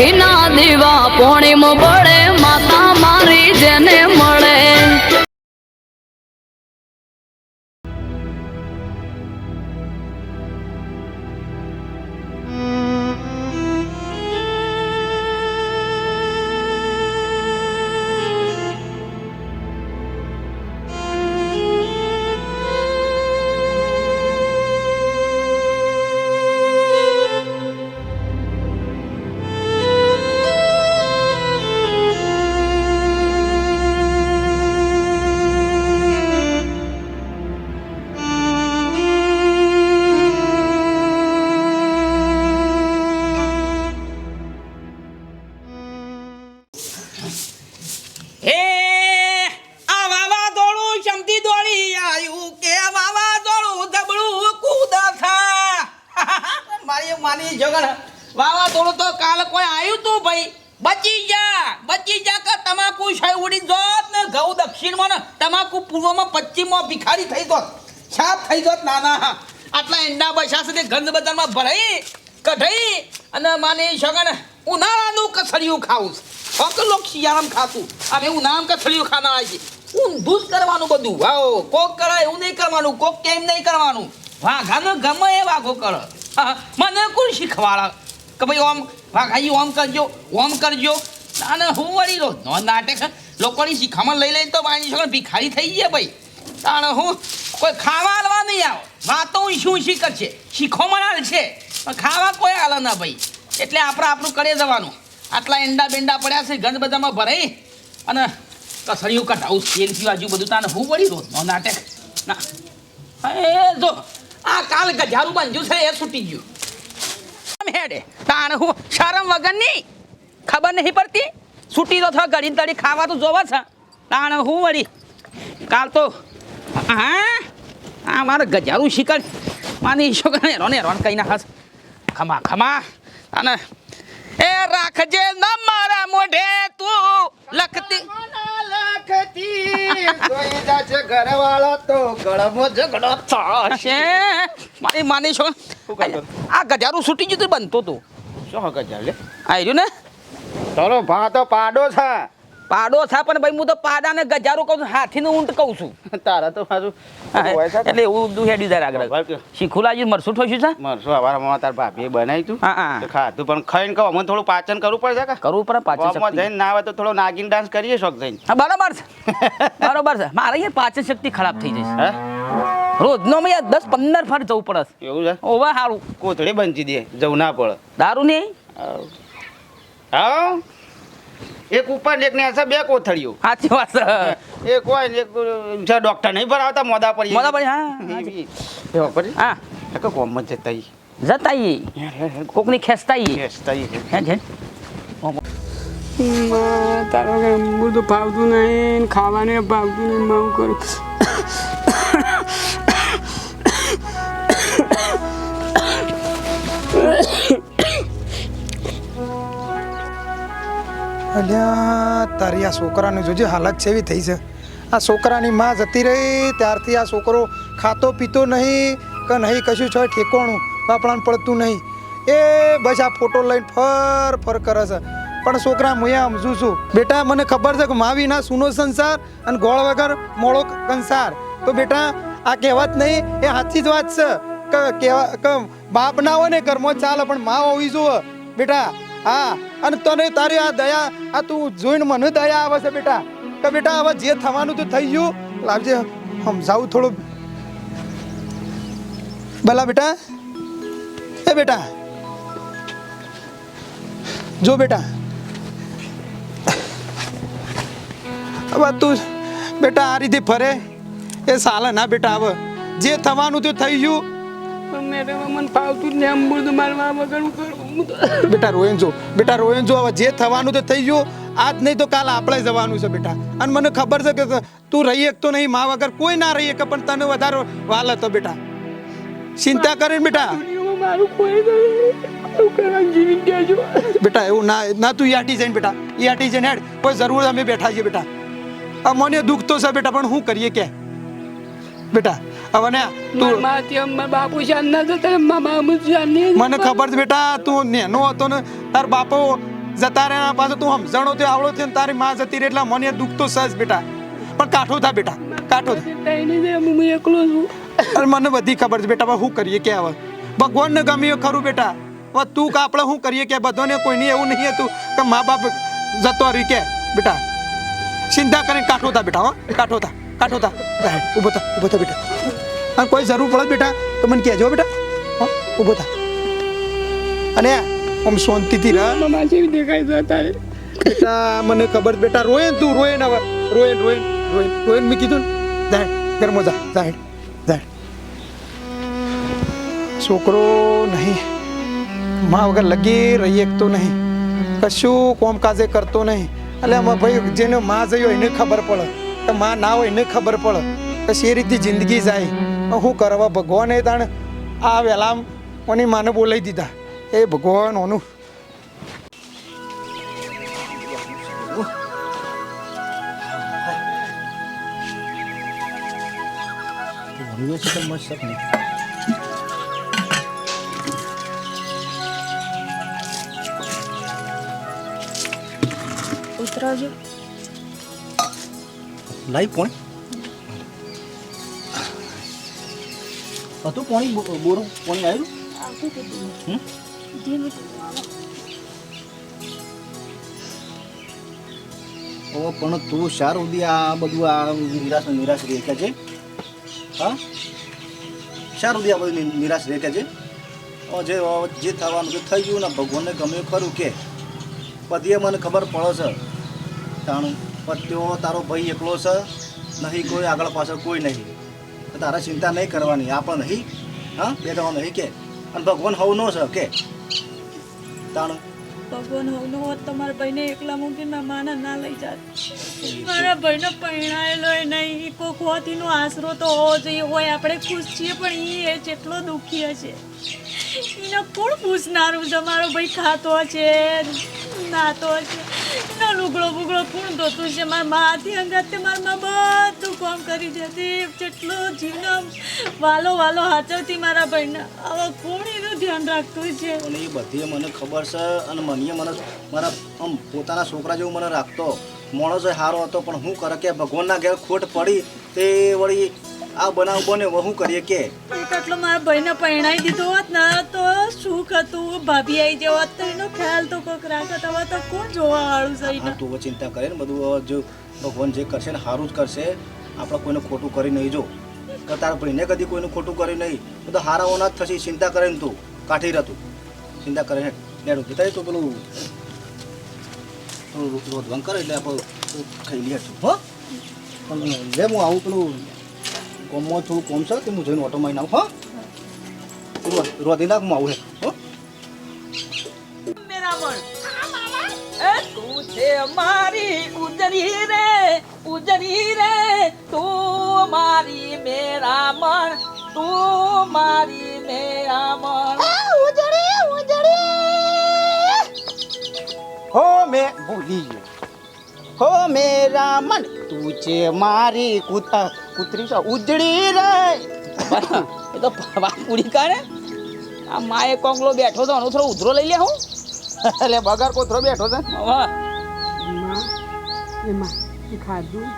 ઘીના દીવા પોણીમ બળે થઈ જોત છાપ થઈ જોત નાના. આટલા એંડા પૈસા સુધી ગંધ બજારમાં ભરાઈ, કઢાઈ અને માની સગન ઉનાળાનું કથળિયું ખાવું ફક્ત લોક શિયાળામાં ખાતું. અમે ઉનાળામાં કથળિયું ખાના છે. ઊંધું જ કરવાનું બધું. વાઓ કોક કરે એવું નહીં કરવાનું, કોક કેમ નહીં કરવાનું. વાઘાનો ગમે એ વાઘો કરે. મને કોણ શીખવાડા? કે ભાઈ ઓમ, વાઘાજી ઓમ કરજો ઓમ કરજો. અને હું વળી લો નાટક લોકોની શીખામણ લઈ લઈને તો છોકરા ભિખારી થઈ ગયા ભાઈ. તાણે હું? કોઈ ખાવા હાલવા નહીં આવો. વાતો શું શીખ છે શીખો હાલ છે. પણ ખાવા કોઈ હાલ ના ભાઈ. એટલે આપણે આપણું કરે જવાનું. આટલા એંડા બેંડા પડ્યા છે, ગંધ બધામાં ભરાઈ. અને કસડિયું કઢાવું, તેલ આજુ બધું તાને હું વળી રોજ નો નાટક. ના. એ જો, આ કાલ ગજારું બાંધ્યું છે, એ છૂટી ગયું. હેડે. તાણ હું? શરમ વગરની ખબર નહીં પડતી. છૂટી તો થ ઘડી તડી ખાવા તો જોવા છે. તાણ હું વળી? કાલ તો હા? આ મારે ગજારું શિકાર. માની છોકરાને હેરોને હેરોન કઈ નાખસ ખમા ખમા. અને એ રાખજે ન મારા મોઢે તું લખતી. થશે મારી માની છો આ ગજારું છૂટી ગયું તું બનતો તું શું હકે ચાલે આ રહ્યું ને? ચલો ભા તો પાડો છે. પાડો થા પણ ભાઈ હું તો પાડાને ગજારું કહું છું હાથીનું ઊંટ કહું છું. તારા તો મારું એટલે એવું દુ હેડી જાય આગળ. શીખુલાજી મરસું ઠોસ્યું છે? મરશું અમારા તાર ભાભી બનાવી તું. હા, હા. ખાધું પણ ખાઈને કહો મને થોડું પાચન કરવું પડશે કે? કરવું પડે પાચન શક્તિ. જઈને ના આવે તો થોડો નાગીન ડાન્સ કરીએ શોખ જઈને હા બરાબર છે. બરાબર છે. મારે અહીંયા પાચન શક્તિ ખરાબ થઈ જશે. રોજ રોજનો મેં દસ પંદર ફર જવું પડે. એવું છે? ઓવા સારું કોથળી બંચી દે જવું ના પડે. દારૂ નહીં? હા. એક ઉપર ને એક ને હશે બે કોથળીઓ. સાચી વાત છે એક હોય ને એક છે ડોક્ટર નહીં ભરાવતા મોદા પડી મોદા પડી, હા, પડી? હા. એક કોમ જતા જતાઈ. જતાઈ. કોકની ખેંચતા ઈ ખેંચતા હે. છે તારો કે બધું ભાવતું નહીં ખાવાને ભાવતું નહીં માવું કરું. અલ્યા, તારી આ છોકરાની જોજે હાલત છે એવી થઈ છે. આ છોકરાની માં જતી રહી, ત્યારથી આ છોકરો ખાતો પીતો નહીં કે નહીં, કશું છે ઠેકોણું બાપડાને પડતું નહીં. એ બસ આ ફોટો લઈને ફર ફર કરે છે. પણ છોકરા, હું સમજું છું. બેટા, મને ખબર છે કે મા વિના સૂનો સંસાર અને ગોળ વગર મોળો કંસાર. તો બેટા, આ કહેવત નહીં, એ સાચી જ વાત છે. કે બાપ ના હોય ને ઘરમાં ચાલે, પણ માં હોવી જોવે બેટા હા, અને તને તારી આ દયા, આ તું જોઈને મને દયા આવે છે બેટા. કે બેટા, હવે જે થવાનું તો થઈ ગયું, લાવજે, સમજાવું થોડું ભલા બેટા. એ બેટા. જો બેટા. હવે તું, બેટા, આ રીતે ફરે. એ સાલે ના બેટા, હવે જે થવાનું તો થઈ ગયું પણ મને ભાવતું જ નહીં. આમ બધું મારવા વગર હું કરું. બેટા રોયન જો બેટા રોયન જો હવે જે થવાનું તો થઈ ગયું. આજ નહીં તો કાલ આપણે જવાનું છે બેટા. અને મને ખબર છે કે તું રહી તો નહીં મા વગર કોઈ ના રહી શકે પણ તને વધારે વાલ હતો બેટા. ચિંતા કરીને બેટા. બેટા એવું ના ના તું યાટી જઈને બેટા. યાટી જઈને હેડ. કોઈ જરૂર અમે બેઠા છીએ બેટા. આ મને દુઃખ તો છે બેટા પણ શું કરીએ કે બેટા હવે ને તું બાપુ શાન ના જતા બાપુ શાન મને ખબર છે બેટા તું નેનો હતો ને તાર બાપો જતા રહ્યા પાછો તું સમજણો તે આવડો થયો ને તારી માં જતી રહી એટલે મને દુઃખ તો સજ બેટા. પણ કાઠો થા બેટા કાઠો હું એકલો છું. અરે મને બધી ખબર છે બેટા હવે શું કરીએ કે હવે? ભગવાનને ગમ્યું ખરું બેટા. હવે તું કે આપણે શું કરીએ કે બધાને કોઈને એવું નહીં હતું કે મા બાપ જતો રહી કે બેટા. ચિંતા કરીને કાઠો થા બેટા હો કાઠો થા. કાઠો તા. ઊભો થા ઊભો થા બેટા. અને કોઈ જરૂર પડે બેટા તો મને કહેજો બેટા. હો ઊભો થા. અને આમ શાંતિથી રહે. મામા જેવી દેખાય છે તારે બેટા મને ખબર બેટા રોયન તું રોયન હવે. રોયન રોયન રોયન રોયન મેં કીધું ને. જાય ઘરમાં જા જાય જાય છોકરો નહીં. માં વગર લગી રહી એક તો નહીં. કશું કોમકાજે કરતો નહીં. એટલે આમાં ભાઈ જેને માં જઈ હોય એને ખબર પડે. કે માં ના હોય ને ખબર પડે. પછી એ રીતે જિંદગી જાય. શું કરવા ભગવાને તાણ આ વહેલા ઓની માને બોલાવી દીધા. એ ભગવાન ઓનું. ઉતરાવજો લાઈ પોણી હતું પોણી બોરું પોણી આવ્યું ઓ, પણ તું શાર સુધી આ બધું આ નિરાશ નિરાશ રહે છે? હા? શાર સુધી આ બધું નિરાશ રહે છે? જે જે થવાનું તે થઈ ગયું ને ભગવાનને ગમ્યું ખરું કે? બધી મને ખબર પડે છે. તાણું. પણ તેઓ તારો ભાઈ એકલો છે. નહીં કોઈ આગળ પાછળ કોઈ નહીં. તારે ચિંતા નહીં કરવાની. આપણે નહીં. હા બે જવા નહીં કે. અને ભગવાન હવનો છે કે? તાણ? ભગવાન હોવનો હોત તમારા ભાઈને એકલા મૂકીને મેં માને ના લઈ જાત. મારા ભાઈને પરણાયેલો એ નહીં. કોક હોતીનો આશરો તો હોવો જોઈએ. હોય આપણે ખુશ છીએ પણ એ જેટલો દુઃખી હશે. એને કોણ પૂછનારું છે? મારો ભાઈ ખાતો છે નાતો છે એનો લુગડો બુગડો કોણ ધોતું છે મારા માથી અંગાતે મારા મા બધું કામ કરી દેતી જેટલો જીવનો વાલો વાલો હાચવતી મારા ભાઈને. હવે કોણ એનું ધ્યાન રાખતું છે? અને એ બધી મને ખબર છે અને મને મને મારા આમ પોતાના છોકરા જેવું મને રાખતો. મોણસ સારો હતો, પણ હું કરે કે ભગવાનના ઘેર ખોટ પડી, તે વળી આ બનાવ બને હું કરીએ કે એટલો મારા ભાઈને પરણાવી દીધો હોત ને તો સુખ હતું ભાભી આવી જવા તો એનો ખ્યાલ તો કોક રાખત હવે તો કોણ જોવા વાળું છે તું ચિંતા કરે ને બધું જો ભગવાન જે કરશે ને સારું જ કરશે આપણે કોઈને ખોટું કરી નહીં જો તારા ભાઈને કદી કોઈનું ખોટું કરી નહીં બધા હારાઓના જ થશે ચિંતા કરે ને તું કાઠી રહેતું ચિંતા કરે ને લેડું પિતાજી તું પેલું રોધવાનું કરે એટલે આપણે ખાઈ લઈએ છું હો લે હું આવું પેલું કોમમાં થોડું કોમ છે તે હું જઈને ઓટો મારીને આવું હા? રોધી નાખ હું આવું હે હો? મેરા મન એ તું છે મારી ઉજરી રે ઉજરી રે. તું મારી મેરા મન તું મારી મેરા મન હો મે ભૂલી ગયો. હો મેરા મન તું છે મારી કૂતા કૂતરી તો ઉજળી રે એ તો વાત પૂરી કરે. આ માએ કોંગલો બેઠો તો એનો થોડો ઉધરો લઈ લે હું. એટલે બગાર કોતરો બેઠો છે. માં એમાં ખાધું?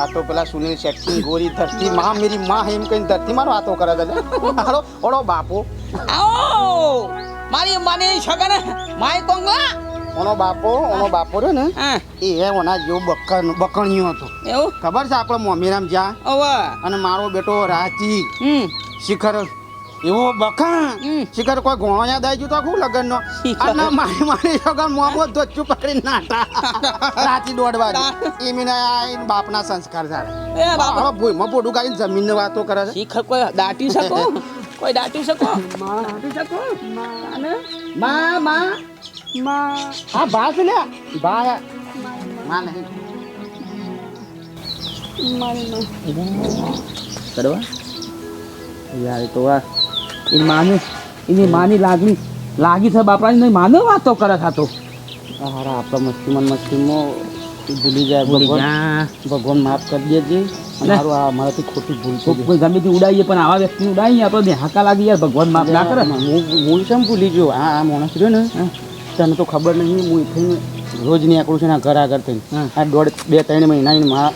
આ તો પેલા સુનિલ શેટ્ટી ગોરી ધરતી માં મેરી માં એમ કઈ ધરતી મારો વાતો કરે છે. હાલો ઓળો બાપો. આવો. મારી માની છગન માય કોંગલા ઓનો બાપો ઓનો બાપો રહ્યો ને એ ઓના જેવું બકણ બકણિયું હતો. એવું? ખબર છે આપણે મોમીરામ જ્યાં? હવે અને મારો બેટો રાજી શિખર એવો બકણ. શિખર કોઈ ઘોણો યાદ આવી ગયો તો આખું લગ્ન નો અને મારી મારી છોકરા મોમો ધોચું પકડી નાટા રાતી દોડવા એ મીના બાપના સંસ્કાર બાપા. હવે ભૂઈમાં પોડું કાઢીને જમીનની વાતો કરે છે. શિખર કોઈ દાટી શકો? કોઈ દાટી શકો? મા. દાટી શકો? માં માં. માં. હા બા છે ને? ભા માં નહીં. કરવા? યાર તો આ એ માની એની માની લાગણી લાગી છે બાપાની નહીં માને વાતો કરે ખાતો હારા આપણે મસ્તીમાં મસ્તીમાં ભૂલી જાય. ભગવાન ભગવાન માફ કરી દેજે. અને મારું આ મારાથી ખોટી ભૂલ કોઈ ગમે તે ઉડાવીએ પણ આવા વ્યક્તિ ઉડાઈએ આપણે હાકા લાગી યાર ભગવાન માફ ના કરે. હું હું કેમ ભૂલી ગયો? આ આ માણસ રહ્યો ને તને તો ખબર નહીં હું થઈને રોજ નીકળું છું ને ઘર આગળ થઈને. આ દોઢ બે ત્રણ મહિના માં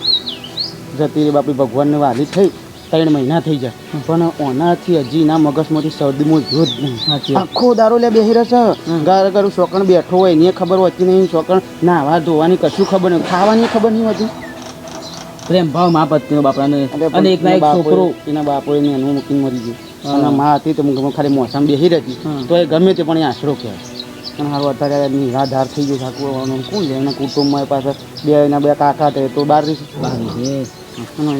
જતી રે બાપી ભગવાનને વાલી થઈ ત્રણ મહિના થઈ જાય. પણ ઓનાથી હજી ના મગજમાંથી શરદીમાં જો જ નહીં આખો દારો લે બેહી રહ્યો છે ગાર ગારું શોકણ બેઠો હોય એને ખબર હોતી નહીં શોકણ નાવા ધોવાની કશું ખબર નહીં ખાવાની ખબર નહીં હોતી. પ્રેમ ભાવ મા પત્નીનો બાપરાને. અને એક ના એક છોકરો. એના બાપોએ એને એનું મૂકીને મરી ગયું. અને મા હતી તો ખાલી મોસમ બેસી રહેતી. તો એ ગમે તે પણ એ આશરો કહેવાય. અને હારું અત્યારે નિરાધાર થઈ ગયું આખું કોણ લે? એના કુટુંબમાં પાછા બે એના બે કાકા તે તો બહાર બારી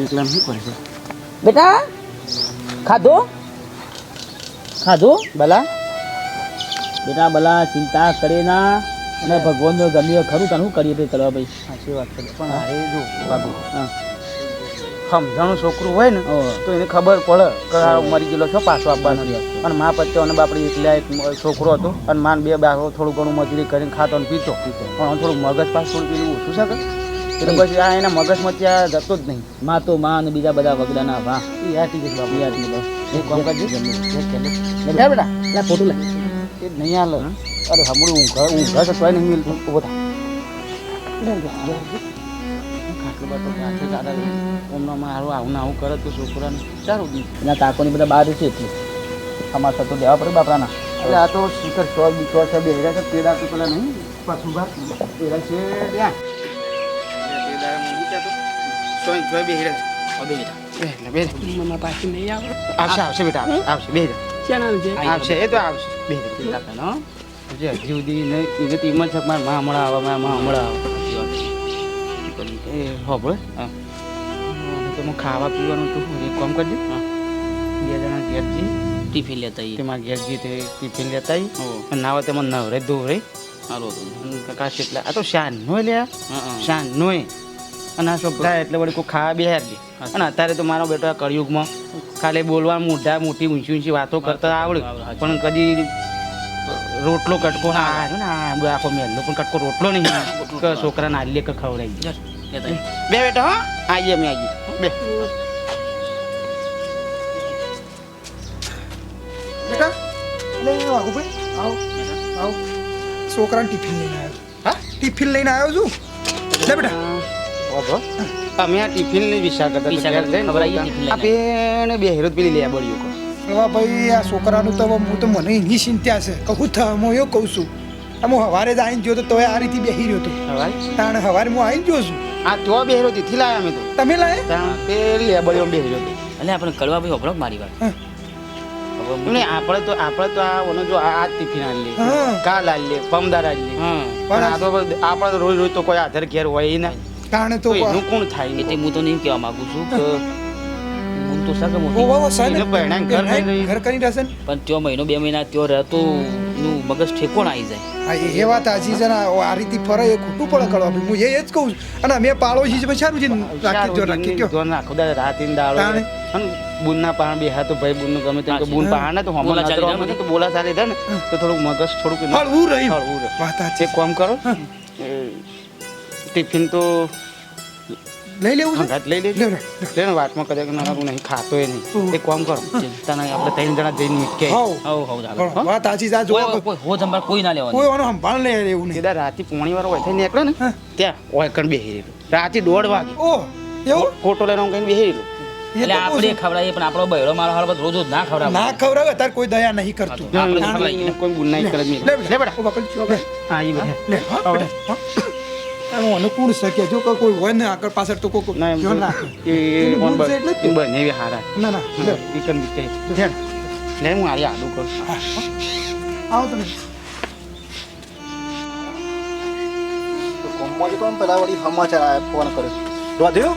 એકલા શું કરે છે? બેટા ખાધો? ખાધો? ભલા બેટા ભલા ચિંતા કરે ના. અને ભગવાનનો ગમ્યો. ખરું તને શું કરીએ? ભાઈ કરવા ભાઈ સાચી વાત છે. પણ અરે જો બાબુ હા. સમજાણું છોકરું હોય ને તો એને ખબર પડે કે મરી ગયેલો છો પાછો આપવાનો. અને મા પચ્યો અને બાપડી એકલા એક છોકરો હતો અને માન બે બાકો થોડું ઘણું મજૂરી કરીને ખાતો ને પીતો. પણ થોડું મગજ પાસ થોડું પેલું ઓછું છે કે? એટલે પછી આ એના મગજમાં ત્યાં જતો જ નહીં. માં તો માં અને બીજા બધા વગડાના વાહ એ આ ગઈ બાપુ નહીં બસ એક કામ કરજો. બેટા. લે ફોટો લે એ નહીં હાલે. અરે હમણાં ઊંઘ ઊંઘ છે નહીં મિલતું. ઊભો થા લે, લે, લે, લે. ખાટલો બાટલો ગાંઠે દાદા રે. હમણાં મારું આવું ને આવું કરે તો છોકરાને ચારું દી એના કાકોની બધા બહાર છે એટલે અમારે તો દેવા પડે બાપરાના એટલે આ તો શિખર ચોર બી છ છે બે હેરા છે પેડા તો પેલા નહીં પાછું બાર પેલા છે ત્યાં. મમ્મા પાછી નહીં આવે. આવશે આવશે બેટા આવશે આવશે બે. ક્યાં નામ છે? આવશે એ તો આવશે. હજી સુધી નહીં એ તો એમ જ છે મારા માં હમણાં આવે મારા માં હમણાં આવે. એ હો હા તો હું ખાવા પીવાનું તો એક કામ કરજો બે જણા ઘેરજી ટિફિન લેતા આવીએ. તેમાં મારા ઘેર જઈ તે ટિફિન લેતા આવી હો. નાવા તેમાં નવરે ધોવરે સારું હતું કાકા કેટલા આ તો શાન નો લ્યા હા, હા. શાન નો અને આ છોકરા એટલે વળી કોઈ ખાવા બેહાર દે અને અત્યારે તો મારો બેટો કળિયુગમાં ખાલી બોલવા મોઢા મોટી ઊંચી ઊંચી વાતો કરતા આવડે પણ કદી રોટલો કટકો ના આખો મેલનો પણ કટકો રોટલો નહીં છોકરાને આલીએ કે ખવડાવી. બે બેટા હા. આવીએ અમે આવીએ. બે. બેટા લે વાઘુભાઈ આવો આવો. છોકરાને ટિફિન લઈને આવ્યો. હા? ટિફિન લઈને આવ્યો છું. લે બેટા. ઓહો. અમે આ કરતા ખબર આવી ટિફિન આ બેને બે હેરો પેલી લે બળ્યો હવે ભાઈ આ છોકરાનું તો હું તો મને એની ચિંતા છે. કહું થ હું એવું કહું છું. હું હવારે જ આવીને જોતો તો તોય આ રીતે બેહી રહ્યો હતો તાણ હવારે હું આવીને જોઉં છું. આ તો બેહરો હેરો થી લાયા અમે તો. તમે લાયા? ત્યાં પેલી લે બળ્યો બે હેરો એટલે આપણે કડવા ભાઈ ઓપરો મારી વાત? હા. આપણે તો આપણે તો આ ઓનો જો આ આ ટિફિન આલી લે. કાલ આલી લે પમદાર આલી લે. હા. પણ આ તો આપણે તો રોજ રોજ તો કોઈ આધાર ઘેર હોય ના કારણ તો તો એનું કોણ થાય એટલે એનું? હું તો નહીં કહેવા માંગુ છું કે હું તો સગો મોટી ઓ વાહ સાહેબ એને પરણાઈને ઘર લઈ રહી. ઘર કરી રહેશે પણ ત્યો મહિનો બે મહિના ત્યો રહેતો. એનું મગજ ઠેકોણ આવી જાય. હા એ- વાત આજી છે ને આ રીતે ફરે એ ખોટું પડે કરવા હું એ જ કહું છું. અને અમે પાડોશી છે પછી સારું છે રાખી જો રાખી શારું જો. ધોન રાખો રાત ઇન દાળો. અને બુનના પાણ બે હાથ ભાઈ બુનનું ગમે તેમ કે બુન પાણ ને તો હમણાં બોલા ચાલી નજરો તો બોલા ચાલી ને તો થોડું મગજ થોડુંક એનું હળવું રહી. હળવું રહે. વાત આ છે. કામ કરો. ટિફિન તો લઈ લેવું છે લઈ લેજો લે ને વાતમાં કદાચ ના હું નહીં ખાતો એ નહીં એક કામ કરો તને આપણે ત્રણ જણા જઈને હાવ. હવ હવ ચાલો વાત સાચી જા જો હો સંભાળ કોઈ ના લેવાનું કોઈ ઓનો સંભાળ લે એવું નહીં સીધા રાતે પોણી વાળો હોય નીકળે ને હા. ત્યાં ઓય કણ બેહી રહેલું રાતે દોઢ વાગે ઓ એવું ફોટો લઈને હું કઈ બેહી રહેલું એટલે આપણે ખવડાવીએ પણ આપણો બહેરો મારો હાલ રોજ રોજ ના ખવડાવે ના ખવડાવે અત્યારે કોઈ દયા નહીં કરતું. કોઈ ગુનાઈ કરે નહીં. લે બેટા ઓ બકલ લે હા ઈ બેટા લે આનું અનુકૂળ શકે જો કે કોઈ હોય ને આગળ પાછળ તો કોઈ ધ્યાન રાખે. એ ઓન બસ તું. બંને એવી હારા. ના ના ઈ કન. ધ્યાન. લે હું આરી આડું કરું. આવો તમે. તો કોમમાં તો પેલા વળી સમાચાર આવ્યા ફોન કર્યો રોધ્યો?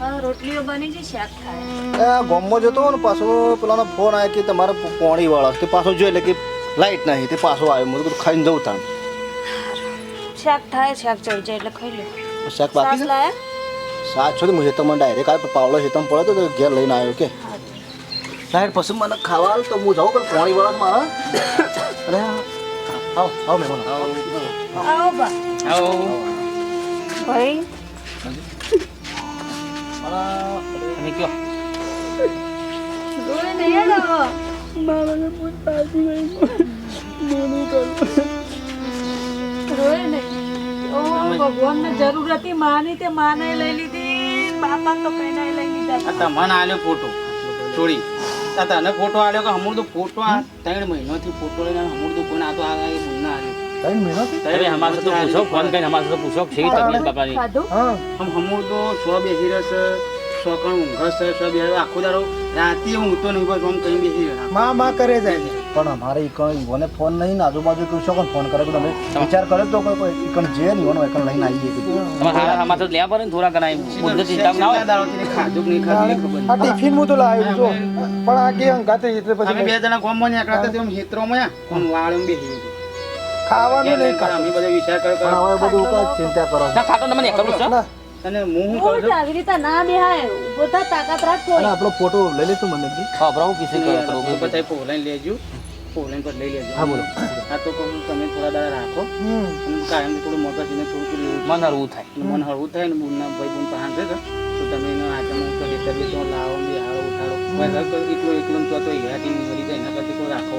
હા રોટલીઓ બની છે શાક થાય એ ગોમમાં જતો ને પાછો પેલાનો ફોન આવ્યો કે તમારે પોણી વાળા તે પાછો જોઈ એટલે કે લાઈટ નહીં તે પાછો આવ્યો. મેં કીધું ખાઈને જવું તાન શાક થાય શાક ચડી જાય એટલે ખાઈ લો. શાક બાકી છે? લાયા. શાક છો તો હું તમને ડાયરેક્ટ આવ્યો પાવડો હેતમ પડે તો ઘેર લઈને આવ્યો કે. સાહેબ પછી મને ખાવા તો હું જાઉં પણ પાણી વાળા મારા અરે આવો આવો મહેમાન. આવો બા. આવો. ભાઈ. તમે કયો? ગોળે નહીં આવો મારાને પૂછ પાછી ગઈ મને કર રોય નહીં ભગવાનને જરૂર હતી માની તે માને લઈ લીધી. બાપા તો કઈ નહીં લઈ લીધા. આ તમને આલ્યો ફોટો. છોડી. આ તને ફોટો આલ્યો કે હમણાં તો ફોટો આ ત્રણ મહિનાથી ફોટો લઈને હમણાં તો કોઈ આ તો આ એ બુના આલ્યો. ત્રણ મહિનાથી? અરે અમારે તો પૂછો ફોન કરીને અમારે તો પૂછો છે તકલીફ બાપાની? ખાધું? હા. તો સો બેસી રહેશે સો કણ ઊંઘ છે સો બે આખો દારો રાતે ઊંઘતો નહીં બસ આમ કઈ બેસી માં કરે જાય પણ અમારે ઈકણ ઈવોને ફોન નહીં ને આજુબાજુ કોઈ શકો ફોન કરે તમે વિચાર કરે તો કોઈ કોઈ જે ને ઈવોનો એકણ લઈને આવીએ કીધું તમારે તો લેવા પડે ને થોડા ઘણા બુદ્ધ ચિંતા ના હોય? ખાધું નહીં ખાધું આ ટિફિન હું તો લાવ્યો છું પણ આ કે અંગાતે એટલે નહીં. અમે પછી બે જણા ગામમાં નીકળ્યા હતા તેમ હેતરોમાં આમ વાળમાં બેસી ગયું ખાવાનું નહીં એટલે અમે બધા વિચાર કર્યો કે હવે બધું કોઈ ચિંતા કરો. ના ખાતો તમને એકલું છે. ના. અને હું હું કહું ઉઠ આવી રીતે ના બેહાય ઊભો તાકાત રાખો આપણો ફોટો લઈ લેતું મને હા બ્રાઉ કિસે કરો બધા પોલાઈને લેજો. પોલાઈને લઈ લેજો. હા, બોલો. આ તો કહું તમે થોડા દાડા રાખો. કારણ કે થોડું મોટા થઈને થોડું મન હળવું થાય. મન હળવું થાય ને બુનના ભાઈ બુન છે તો તમે એનો આચમ તો લેતા લાવો બી હારો કોઈ તો એકલો એકલો તો તો હેરાટી મરી જાય એના કરતી કોઈ રાખો.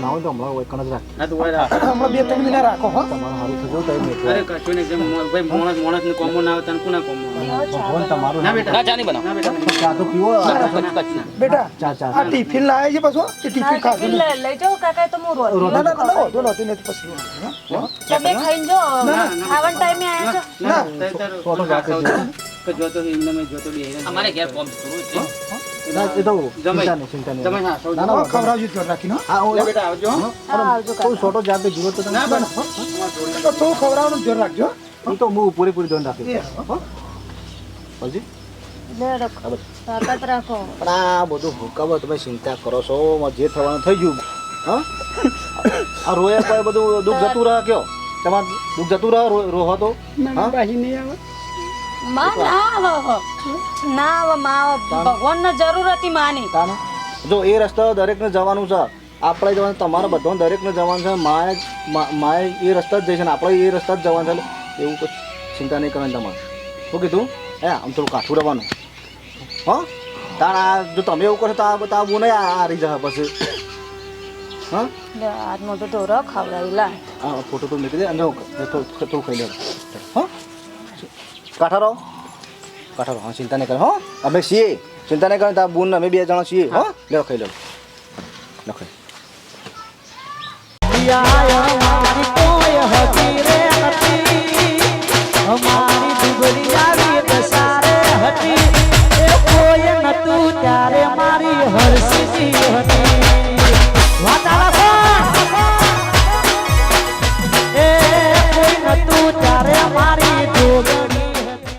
ના હોય તો હમણાં એકણ જ રાખ. ના તો કોઈ રાખો. હમણાં બે ત્રણ મહિના રાખો હા. તમારું સારું થજો તો એમ અરે કશું નહીં જેમ ભાઈ માણસ માણસ ને કોમો ના આવે તને કોના કોમો ભગવાન તમારું ના બેટા. ના ચા નહીં બનાવો. ના બેટા. ચા તો પીવો કચ્છ કચ્છ ના બેટા. ચા ચા. આ ટિફિન લાવે છે પાછું? એ ટિફિન ખાધું નહીં. લઈ લઈ જાઓ કાકા તો હું રોજ ના ના ના વધુ નહોતી નથી પછી. તમે ખાઈને જો ખાવાના ટાઈમે આવ્યા છો? ના તારે તારે ફોટો રાખી ખાવ છો. કે જોતો એમને મેં બે અમારે ઘેર કોમ શરૂ છે. એ તો ચિંતા નહીં ચિંતા નહીં તમે હા સૌ ના, ના, ખવડાવજો ધ્યાન રાખીને હા? હા હું લે બેટા આવજો. આવજો કોઈ છોટો જાતે જીવો તો ના બસ તો થોડું ખવડાવવાનું ધ્યાન રાખજો એ તો હું પૂરેપૂરી ધ્યાન રાખીશ. હો? પછી લે રાખો. તાકાત રાખો. પણ આ બધું ભૂકાવો તમે ચિંતા કરો છો જે થવાનું થઈ ગયું. હા. આ રોયા કોઈ બધું દુઃખ જતું રહે કયો? તમારે દુઃખ જતું રહે રોહો તો? આવે. માં ના ના માં ભગવાનને જરૂર હતી માની. જો એ રસ્તા દરેકને જવાનું છે આપણે જવાનું તમારે બધાને દરેકને જવાનું છે માએ માએ એ રસ્તા જ જઈશે ને આપણે એ રસ્તા જ જવાનું છે. એવું કોઈ ચિંતા નહીં કરવાની તમારે. શું કીધું? હે આમ થોડું કાઠું રહેવાનું. હા? તાણ આ જો તમે એવું કરો તો આ બધા આવું નહીં રહી જશે પછી. હા? લે હાથમાં તો ઢોરો ખવડાવી લા ફોટો તો મૂકી દે અને હું થોડું ખાઈ લેવું હા? કાઠા રહો કાઠા રહો ચિંતા નહીં કરે, હો. અમે છીએ. ચિંતા નહીં કરે તાર બુન અમે બે જણા છીએ, હો. લે ખાઈ લો. ત્યારે મારી હરસી હતી.